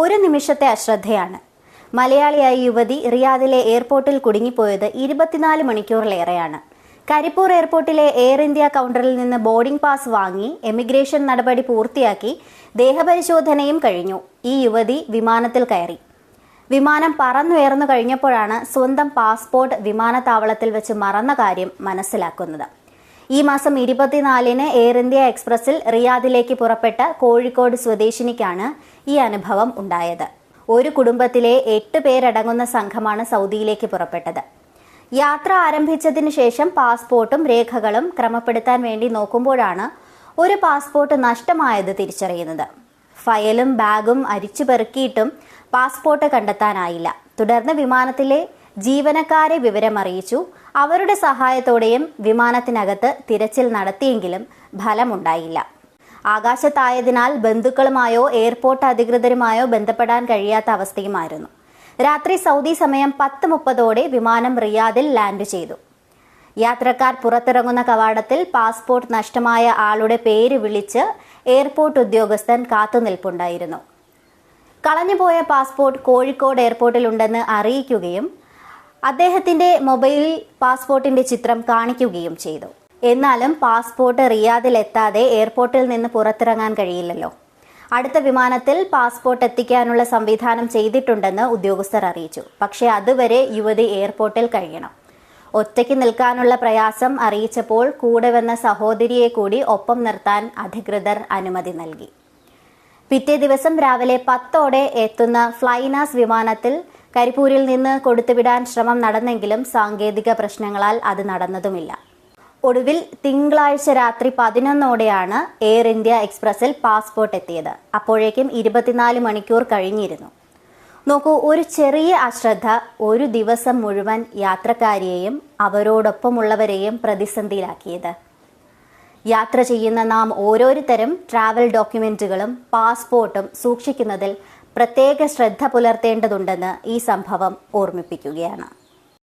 ഒരു നിമിഷത്തെ അശ്രദ്ധയാണ്. മലയാളിയായ യുവതി റിയാദിലെ എയർപോർട്ടിൽ കുടുങ്ങിപ്പോയത് ഇരുപത്തിനാല് മണിക്കൂറിലേറെയാണ്. കരിപ്പൂർ എയർപോർട്ടിലെ എയർ ഇന്ത്യ കൗണ്ടറിൽ നിന്ന് ബോർഡിംഗ് പാസ് വാങ്ങി എമിഗ്രേഷൻ നടപടി പൂർത്തിയാക്കി ദേഹപരിശോധനയും കഴിഞ്ഞു. ഈ യുവതി വിമാനത്തിൽ കയറി. വിമാനം പറന്നുയർന്നു കഴിഞ്ഞപ്പോഴാണ് സ്വന്തം പാസ്പോർട്ട് വിമാനത്താവളത്തിൽ വെച്ച് മറന്ന കാര്യം മനസ്സിലാക്കുന്നത്. ഈ മാസം ഇരുപത്തിനാലിന് എയർ ഇന്ത്യ എക്സ്പ്രസിൽ റിയാദിലേക്ക് പുറപ്പെട്ട കോഴിക്കോട് സ്വദേശിനിക്കാണ് ഈ അനുഭവം ഉണ്ടായത്. ഒരു കുടുംബത്തിലെ എട്ട് പേരടങ്ങുന്ന സംഘമാണ് സൗദിയിലേക്ക് പുറപ്പെട്ടത്. യാത്ര ആരംഭിച്ചതിന് ശേഷം പാസ്പോർട്ടും രേഖകളും ക്രമപ്പെടുത്താൻ വേണ്ടി നോക്കുമ്പോഴാണ് ഒരു പാസ്പോർട്ട് നഷ്ടമായത് തിരിച്ചറിയുന്നത്. ഫയലും ബാഗും അരിച്ചു പെറുക്കിയിട്ടും പാസ്പോർട്ട് കണ്ടെത്താനായില്ല. തുടർന്ന് വിമാനത്തിലെ ജീവനക്കാരെ വിവരമറിയിച്ചു. അവരുടെ സഹായത്തോടെയും വിമാനത്തിനകത്ത് തിരച്ചിൽ നടത്തിയെങ്കിലും ഫലമുണ്ടായില്ല. ആകാശത്തായതിനാൽ ബന്ധുക്കളുമായോ എയർപോർട്ട് അധികൃതരുമായോ ബന്ധപ്പെടാൻ കഴിയാത്ത അവസ്ഥയുമായിരുന്നു. രാത്രി സൗദി സമയം പത്ത് മുപ്പതോടെ വിമാനം റിയാദിൽ ലാൻഡ് ചെയ്തു. യാത്രക്കാർ പുറത്തിറങ്ങുന്ന കവാടത്തിൽ പാസ്പോർട്ട് നഷ്ടമായ ആളുടെ പേര് വിളിച്ച് എയർപോർട്ട് ഉദ്യോഗസ്ഥൻ കാത്തുനിൽപ്പുണ്ടായിരുന്നു. കളഞ്ഞുപോയ പാസ്പോർട്ട് കോഴിക്കോട് എയർപോർട്ടിലുണ്ടെന്ന് അറിയിക്കുകയും അദ്ദേഹത്തിന്റെ മൊബൈലിൽ പാസ്പോർട്ടിന്റെ ചിത്രം കാണിക്കുകയും ചെയ്തു. എന്നാലും പാസ്പോർട്ട് റിയാദിൽ എത്താതെ എയർപോർട്ടിൽ നിന്ന് പുറത്തിറങ്ങാൻ കഴിയില്ലല്ലോ. അടുത്ത വിമാനത്തിൽ പാസ്പോർട്ട് എത്തിക്കാനുള്ള സംവിധാനം ചെയ്തിട്ടുണ്ടെന്ന് ഉദ്യോഗസ്ഥർ അറിയിച്ചു. പക്ഷേ അതുവരെ യുവതി എയർപോർട്ടിൽ കഴിയണം. ഒറ്റയ്ക്ക് നിൽക്കാനുള്ള പ്രയാസം അറിയിച്ചപ്പോൾ കൂടെ വന്ന സഹോദരിയെ കൂടി ഒപ്പം നിർത്താൻ അധികൃതർ അനുമതി നൽകി. പിറ്റേ ദിവസം രാവിലെ പത്തോടെ എത്തുന്ന ഫ്ലൈനാസ് വിമാനത്തിൽ കരിപ്പൂരിൽ നിന്ന് കൊടുത്തുവിടാൻ ശ്രമം നടന്നെങ്കിലും സാങ്കേതിക പ്രശ്നങ്ങളാൽ അത് നടന്നതുമില്ല. ഒടുവിൽ തിങ്കളാഴ്ച രാത്രി പതിനൊന്നോടെയാണ് എയർ ഇന്ത്യ എക്സ്പ്രസിൽ പാസ്പോർട്ട് എത്തിയത്. അപ്പോഴേക്കും ഇരുപത്തിനാല് മണിക്കൂർ കഴിഞ്ഞിരുന്നു. നോക്കൂ ഒരു ചെറിയ അശ്രദ്ധ ഒരു ദിവസം മുഴുവൻ യാത്രക്കാരെയും അവരോടൊപ്പമുള്ളവരെയും പ്രതിസന്ധിയിലാക്കിയത്. യാത്ര ചെയ്യുന്ന നാം ഓരോരുത്തരും ട്രാവൽ ഡോക്യുമെന്റുകളും പാസ്പോർട്ടും സൂക്ഷിക്കുന്നതിൽ പ്രത്യേക ശ്രദ്ധ പുലർത്തേണ്ടതുണ്ടെന്ന് ഈ സംഭവം ഓർമ്മിപ്പിക്കുകയാണ്.